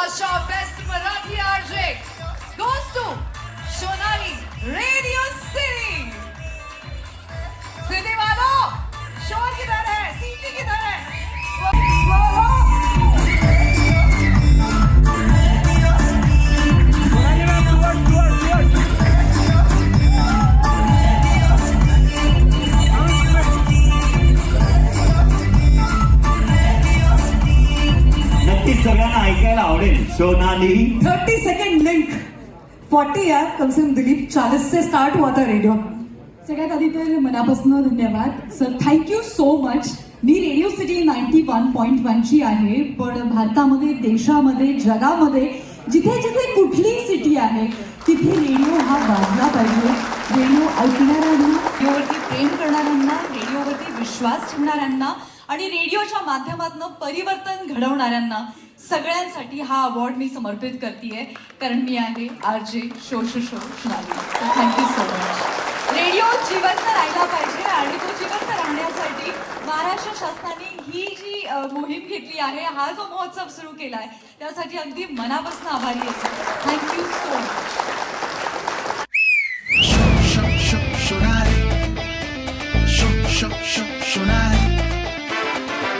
aşağı fes सगळ्यांना ऐकायला आवडेल. Sonali. Thirty second link forty यार कम दिलीप चाळीस से स्टार्ट हुआ था रेडिओ सगळ्यात आधी तर मनापासून धन्यवाद. Sir thank you so much me radio city ninety one point वनची आहे पण भारतामध्ये देशामध्ये जगामध्ये जिथे जिथे कुठली सिटी आहे तिथे रेडिओ हा वाजला पाहिजे. रेडिओ ऐकणाऱ्यांना रेडिओवरती प्रेम करणाऱ्यांना रेडिओवरती विश्वास ठेवणाऱ्यांना आणि रेडिओच्या माध्यमातून परिवर्तन घडवणाऱ्यांना सगळ्यांसाठी हा अवॉर्ड मी समर्पित करते कारण मी आहे R J show show show thank you so much radio जिवंत राहिला पाहिजे आणि तो जिवंत राहण्यासाठी महाराष्ट्र शासनाने ही जी मोहीम घेतली आहे हा जो महोत्सव सुरू केला आहे त्यासाठी अगदी मनापासून आभारी असेल थँक्यू सो मच